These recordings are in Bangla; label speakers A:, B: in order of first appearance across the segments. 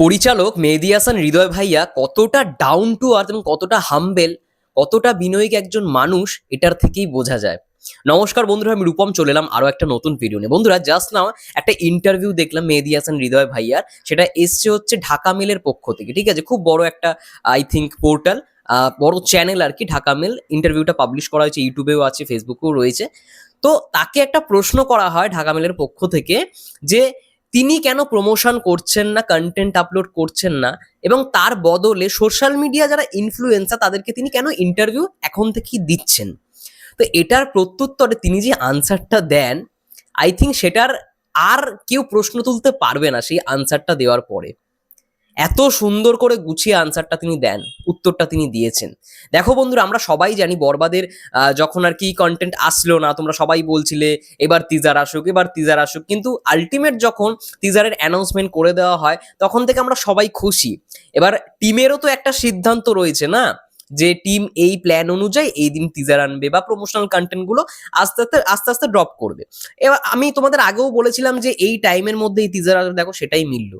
A: পরিচালক মেহেদি হাসান, হৃদয় ভাইয়া কতটা ডাউন টু আর্থ এবং কতটা হাম্বেল কতটা বিনয়িক একজন মানুষ, এটার থেকেই বোঝা যায়। নমস্কার বন্ধুরা, আমি রূপম, চলে এলাম আরও একটা নতুন ভিডিও নিয়ে। বন্ধুরা জাস্ট নাও একটা ইন্টারভিউ দেখলাম মেহেদি হাসান, হৃদয় ভাইয়ার। সেটা এসছে হচ্ছে ঢাকা মেলের পক্ষ থেকে, ঠিক আছে? খুব বড় একটা আই থিঙ্ক পোর্টাল বড় চ্যানেল আর কি ঢাকা মেল। ইন্টারভিউটা পাবলিশ করা হয়েছে, ইউটিউবেও আছে ফেসবুকেও রয়েছে। তো তাকে একটা প্রশ্ন করা হয় ঢাকা মেলের পক্ষ থেকে যে তিনি কেন প্রমোশন করছেন না কন্টেন্ট আপলোড করছেন না? এবং তার বদলে সোশ্যাল মিডিয়া যারা ইনফ্লুয়েন্সার তাদেরকে তিনি কেন ইন্টারভিউ এখন থেকেই দিচ্ছেন? তো এটার প্রত্যুত্তরে তিনি যে আনসারটা দেন আই থিঙ্ক সেটার আর কেউ প্রশ্ন তুলতে পারবে না সেই আনসারটা দেওয়ার পরে। এত সুন্দর করে গুছিয়ে আনসারটা তিনি দেন, উত্তরটা তিনি দিয়েছেন। দেখো বন্ধুরা, আমরা সবাই জানি বরবাদের যখন আর কি কন্টেন্ট আসলো না, তোমরা সবাই বলছিলে, এবার তিজার আসুক, এবার তিজার আসুক, কিন্তু আলটিমেট যখন টিজারের অ্যানাউন্সমেন্ট করে দেওয়া হয়, তখন থেকে আমরা সবাই খুশি। এবার টিমেরও তো একটা সিদ্ধান্ত রয়েছে না, যে টিম এই প্ল্যান অনুযায়ী এই দিন টিজার আনবে বা প্রমোশনাল কন্টেন্টগুলো আস্তে আস্তে আস্তে আস্তে ড্রপ করবে। এবার আমি তোমাদের আগেও বলেছিলাম যে এই টাইমের মধ্যে এই টিজার দেখো সেটাই মিললো।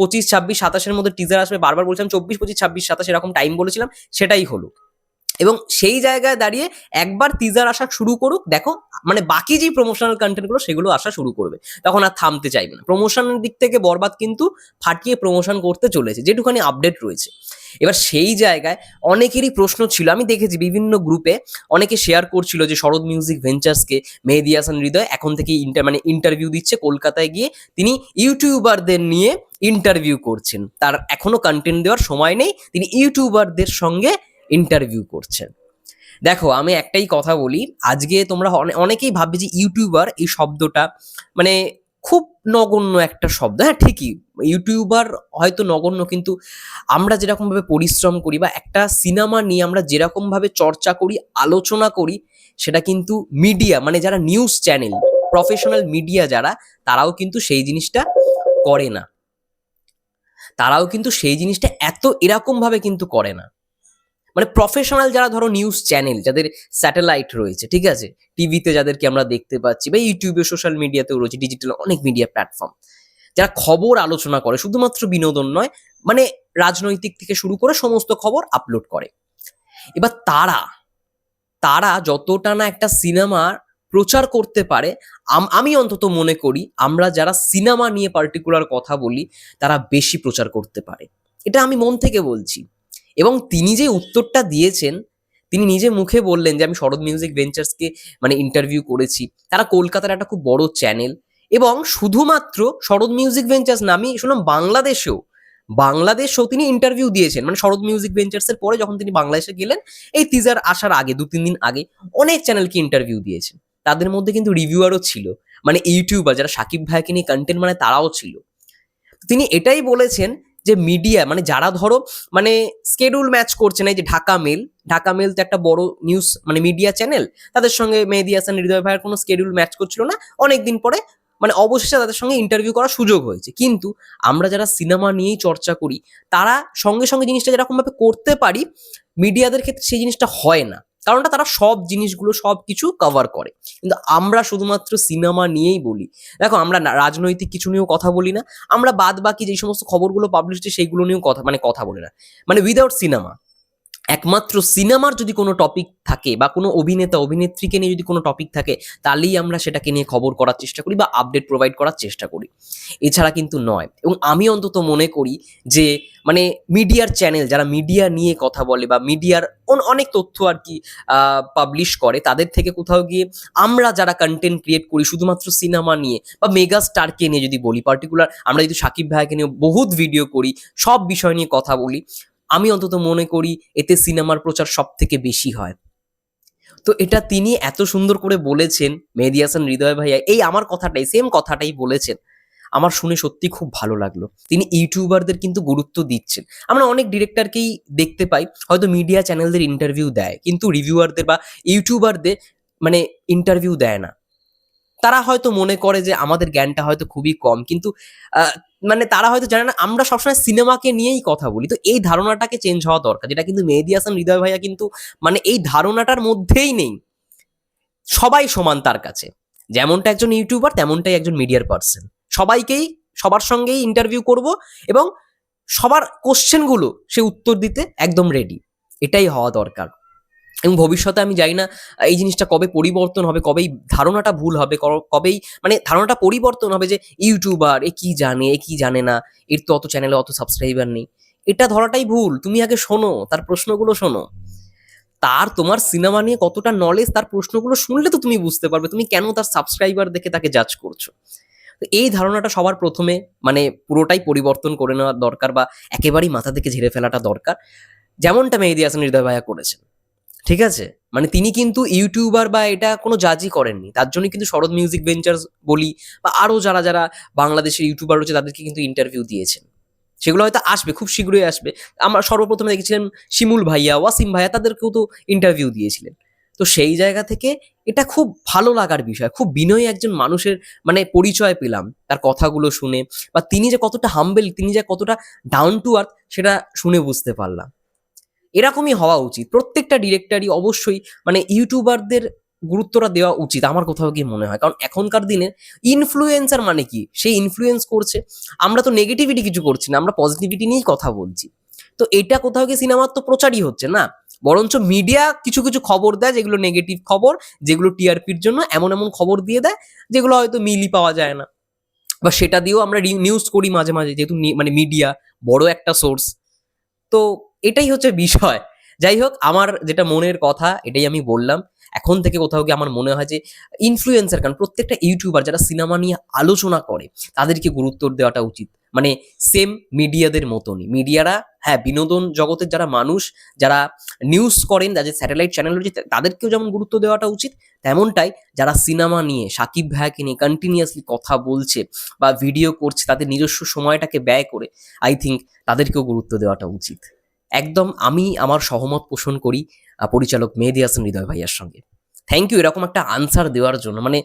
A: পঁচিশ, ছাব্বিশ, সাতাশের মধ্যে টিজার আসবে, বারবার বলছিলাম, চব্বিশ, পঁচিশ, ছাব্বিশ, সাতাশ এরকম টাইম বলেছিলাম, সেটাই হলো। এবং সেই জায়গায় দাঁড়িয়ে একবার টিজার আসা শুরু করুক, দেখো মানে বাকি যে প্রমোশনাল কন্টেন্টগুলো সেগুলো আসা শুরু করবে। তখন আর থামতে চাইবে না। প্রমোশনের দিক থেকে বরবাদ কিন্তু ফাটিয়ে প্রমোশন করতে চলেছে, যেটুখানি আপডেট রয়েছে। এবার সেই জায়গায় অনেকেরই প্রশ্ন ছিল, আমি দেখেছি বিভিন্ন গ্রুপে অনেকে শেয়ার করছিল যে শরৎ মিউজিক ভেঞ্চার্সকে মেহেদি হাসান হৃদয় এখন থেকে ইন্টার মানে ইন্টারভিউ দিচ্ছে, কলকাতায় গিয়ে তিনি ইউটিউবারদের নিয়ে ইন্টারভিউ করছেন। তার এখনও কন্টেন্ট দেওয়ার সময় নেই, তিনি ইউটিউবারদের সঙ্গে ইন্টারভিউ করছেন। দেখো, আমি একটাই কথা বলি, আজকে তোমরা অনে- অনেকেই ভাববে যে ইউটিউবার এই শব্দটা মানে খুব নগণ্য একটা শব্দ। হ্যাঁ ঠিকই, ইউটিউবার হয়তো নগণ্য, কিন্তু আমরা যেরকমভাবে পরিশ্রম করি বা একটা সিনেমা নিয়ে আমরা যেরকমভাবে চর্চা করি, আলোচনা করি, সেটা কিন্তু মিডিয়া মানে যারা নিউজ চ্যানেল, প্রফেশনাল মিডিয়া যারা, তারাও কিন্তু সেই জিনিসটা করে না। তারাও কিন্তু সেই জিনিসটা এত এরকমভাবে কিন্তু করে না। মানে প্রফেশনাল যারা ধরো নিউজ চ্যানেল যাদের স্যাটেলাইট রয়েছে, ঠিক আছে? টিভিতে যাদেরকে আমরা দেখতে পাচ্ছি বা ইউটিউবে সোশ্যাল মিডিয়াতেও রয়েছে ডিজিটাল অনেক মিডিয়া প্ল্যাটফর্ম যারা খবর আলোচনা করে, শুধুমাত্র বিনোদন নয় মানে রাজনৈতিক থেকে শুরু করে সমস্ত খবর আপলোড করে। এবার তারা তারা যতটা না একটা সিনেমার প্রচার করতে পারে, আম- আমি অন্তত মনে করি, আমরা যারা সিনেমা নিয়ে পার্টিকুলার কথা বলি, তারা বেশি প্রচার করতে পারে। এটা আমি মন থেকে বলছি। এবং তিনি যে উত্তরটা দিয়েছেন, তিনি নিজে মুখে বললেন যে, আমি শরৎ মিউজিক ভেঞ্চার্সকে মানে ইন্টারভিউ করেছি। তারা কলকাতার একটা খুব বড় চ্যানেল এবং শুধুমাত্র শরৎ মিউজিক ভেঞ্চার্স না, আমি শুনলাম বাংলাদেশেও বাংলাদেশেও তিনি ইন্টারভিউ দিয়েছেন। মানে শরৎ মিউজিক ভেঞ্চার্সের পরে যখন তিনি বাংলাদেশে গেলেন, এই টিজার আসার আগে, দু, তিন দিন আগে, অনেক চ্যানেলকে ইন্টারভিউ দিয়েছেন। তাদের মধ্যে কিন্তু রিভিউয়ারও ছিল। মানে ইউটিউবার যারা সাকিব ভাইকে নিয়ে কন্টেন্ট মানে তারাও ছিল। তিনি এটাই বলেছেন যে মিডিয়া মানে যারা ধরো মানে স্কেডিউল ম্যাচ করছে না, এই যে ঢাকা মেল ঢাকা মেল তো একটা বড় নিউজ মানে মিডিয়া চ্যানেল তাদের সঙ্গে মেহেদি হাসান, হৃদয় ভাইয়ের কোনো স্কেডিউল ম্যাচ করছিল না। অনেকদিন পরে মানে অবশেষে তাদের সঙ্গে ইন্টারভিউ করার সুযোগ হয়েছে। কিন্তু আমরা যারা সিনেমা নিয়েই চর্চা করি, তারা সঙ্গে সঙ্গে জিনিসটা যেরকমভাবে করতে পারি মিডিয়াদের ক্ষেত্রে সেই জিনিসটা হয় না। কারণটা তারা সব জিনিসগুলো, সব কিছু কভার করে। কিন্তু আমরা শুধুমাত্র সিনেমা নিয়েই বলি। দেখো, আমরা রাজনৈতিক কিছু নিয়েও কথা বলি না। আমরা বাদ বাকি যে সমস্ত খবরগুলো পাবলিশ হচ্ছে, সেইগুলো নিয়েও কথা মানে কথা বলি না। মানে উইদাউট সিনেমা একমাত্র সিনেমার যদি কোনো টপিক থাকে বা কোনো অভিনেতা, অভিনেত্রীকে নিয়ে যদি কোনো টপিক থাকে, তাহলেই আমরা সেটাকে নিয়ে খবর করার চেষ্টা করি বা আপডেট প্রোভাইড করার চেষ্টা করি। এছাড়া কিন্তু নয়। এবং আমি অন্তত মনে করি যে মানে মিডিয়ার চ্যানেল যারা মিডিয়া নিয়ে কথা বলে বা মিডিয়ার অনেক তথ্য আর কি পাবলিশ করে, তাদের থেকে কোথাও গিয়ে আমরা যারা কন্টেন্ট ক্রিয়েট করি, শুধুমাত্র সিনেমা নিয়ে বা মেগা স্টারকে নিয়ে যদি বলি পার্টিকুলার আমরা যদি সাকিব ভাইকে নিয়ে বহুত ভিডিও করি, সব বিষয় নিয়ে কথা বলি আমি অন্তত মনে করি এতে সিনেমার প্রচার সব থেকে বেশি হয়। তো এটা তিনি এত সুন্দর করে বলেছেন, মেহেদি হাসান, হৃদয় ভাইয়া, এই আমার কথাটাই সেম কথাটাই বলেছেন। আমার শুনে সত্যি খুব ভালো লাগল। তিনি ইউটিউবারদের কিন্তু গুরুত্ব দিচ্ছেন। আমরা অনেক ডিরেক্টরকেই দেখতে পাই, হয়তো মিডিয়া চ্যানেলদের ইন্টারভিউ দেয়, কিন্তু রিভিউয়ারদের বা ইউটিউবারদের মানে ইন্টারভিউ দেয় না। তারা হয়তো মনে করে যে আমাদের জ্ঞানটা হয়তো খুবই কম, কিন্তু মানে তারা হয়তো জানে না, আমরা সবসময় সিনেমাকে নিয়েই কথা বলি। তো এই ধারণাটাকে চেঞ্জ হওয়া দরকার, যেটা কিন্তু মেহেদি হাসান, হৃদয় ভাইয়া কিন্তু মানে এই ধারণাটার মধ্যেই নেই। সবাই সমান তার কাছে। যেমনটা একজন ইউটিউবার তেমনটাই একজন মিডিয়ার পার্সন সবাইকেই, সবার সঙ্গেই ইন্টারভিউ করব এবং সবার কোশ্চেনগুলো সে উত্তর দিতে একদম রেডি এটাই হওয়া দরকার। এবং ভবিষ্যতে আমি জানি না এই জিনিসটা কবে পরিবর্তন হবে, কবেই ধারণাটা ভুল হবে কবেই মানে ধারণাটা পরিবর্তন হবে যে ইউটিউবার, এ কি জানে, এ কি জানে না, এর তো অত চ্যানেলে অত সাবস্ক্রাইবার নেই। এটা ধরাটাই ভুল, তুমি আগে শোনো, তার প্রশ্নগুলো শোনো। তার তোমার সিনেমা নিয়ে কতটা নলেজ তার প্রশ্নগুলো শুনলে তো তুমি বুঝতে পারবে, তুমি কেন তার সাবস্ক্রাইবার দেখে তাকে জাজ করছ? এই ধারণাটা সবার প্রথমে মানে পুরোটাই পরিবর্তন করে নেওয়ার দরকার বা একেবারেই মাথা থেকে ঝেড়ে ফেলাটা দরকার। যেমনটা মেহেদি হাসান হৃদয় ভাইয়া করেছেন। ঠিক আছে? মানে তিনি কিন্তু ইউটিউবার বা এটা কোনো জাজই করেননি। তার জন্য কিন্তু শরৎ মিউজিক ভেঞ্চার্স বলি বা আরও যারা যারা বাংলাদেশের ইউটিউবার রয়েছে, তাদেরকে কিন্তু ইন্টারভিউ দিয়েছেন। সেগুলো হয়তো আসবে, খুব শীঘ্রই আসবে। আমরা সর্বপ্রথমে দেখেছিলেন শিমুল ভাইয়া, ওয়াসিম ভাইয়া, তাদেরকেও তো ইন্টারভিউ দিয়েছিলেন। তো সেই জায়গা থেকে এটা খুব ভালো লাগার বিষয়, খুব বিনয়ী একজন মানুষের মানে পরিচয় পেলাম, তার কথাগুলো শুনে বা তিনি যে কতটা হাম্বেল তিনি যে কতটা ডাউন টু আর্থ সেটা শুনে বুঝতে পারলাম। এরকমই হওয়া উচিত। প্রত্যেকটা ডিরেক্টরই অবশ্যই মানে ইউটিউবারদের গুরুত্বটা দেওয়া উচিত, আমার কোথাও গিয়ে মনে হয়? কারণ এখনকার দিনে ইনফ্লুয়েন্সার মানে কি? সেই ইনফ্লুয়েন্স করছে। আমরা তো নেগেটিভিটি কিছু করছি না, আমরা পজিটিভিটি নিয়েই কথা বলছি। তো এটা কোথাও গিয়ে সিনেমার তো প্রচারই হচ্ছে না। বরঞ্চ মিডিয়া কিছু কিছু খবর দেয় যেগুলো নেগেটিভ খবর, যেগুলো টিআরপির জন্য এমন এমন খবর দিয়ে দেয়, যেগুলো হয়তো মিলই পাওয়া যায় না। বা সেটা দিয়েও আমরা নিউজ করি মাঝে মাঝে, যেহেতু মানে মিডিয়া বড় একটা সোর্স তো এটাই হচ্ছে বিষয়। যাই হোক, আমার যেটা মনের কথা, এটাই আমি বললাম। এখন থেকে কোথাও গিয়ে আমার মনে হয় যে ইনফ্লুয়েন্সার কারণ প্রত্যেকটা ইউটিউবার যারা সিনেমা নিয়ে আলোচনা করে, তাদেরকে গুরুত্ব দেওয়াটা উচিত। মানে সেম মিডিয়াদের মতনই। মিডিয়ারা হ্যাঁ বিনোদন জগতের যারা মানুষ, যারা নিউজ করেন, যাদের স্যাটেলাইট চ্যানেল রয়েছে তাদেরকেও যেমন গুরুত্ব দেওয়াটা উচিত, তেমনটাই যারা সিনেমা নিয়ে, সাকিব ভাইয়াকে নিয়ে কন্টিনিউয়াসলি কথা বলছে বা ভিডিও করছে, তাদের নিজস্ব সময়টাকে ব্যয় করে আই থিঙ্ক তাদেরকেও গুরুত্ব দেওয়াটা উচিত। একদম আমি আমার সহমত পোষণ করি পরিচালক মেহেদি হাসান হৃদয় ভাইয়ার সঙ্গে। থ্যাংক ইউ এরকম একটা আনসার দেওয়ার জন্য। মানে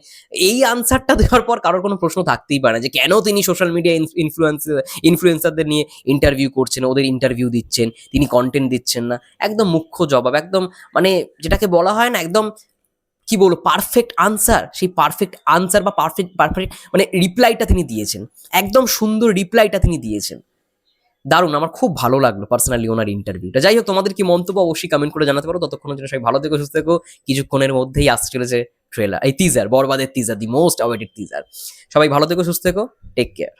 A: এই আনসারটা দেওয়ার পর কারোর কোনো প্রশ্ন থাকতেই পারে না যে, কেন তিনি সোশ্যাল মিডিয়া ইনফ্লুয়েন্স ইনফ্লুয়েন্সারদের নিয়ে ইন্টারভিউ করছেন, ওদের ইন্টারভিউ দিচ্ছেন, তিনি কন্টেন্ট দিচ্ছেন না? একদম মুখ্য জবাব, একদম মানে যেটাকে বলা হয় না, একদম কি বলব পারফেক্ট আনসার সেই পারফেক্ট আনসার বা পারফেক্ট পারফেক্ট মানে রিপ্লাইটা তিনি দিয়েছেন। একদম সুন্দর রিপ্লাইটা তিনি দিয়েছেন। দারুণ, আমার খুব ভালো লাগল পার্সোনালি ওনার ইন্টারভিউটা যাই হোক, তোমাদের কি মন্তব্য অবশ্যই কমেন্ট করে জানাতে পারো। ততক্ষণের জন্য সবাই ভালো থেকো, সুস্থ থেকো। কিছুক্ষণের মধ্যেই আসছে চলেছে ট্রেলার এই টিজার বরবাদের teaser the most awaited teaser সবাই ভালো থেকো, সুস্থ থেকো। Take care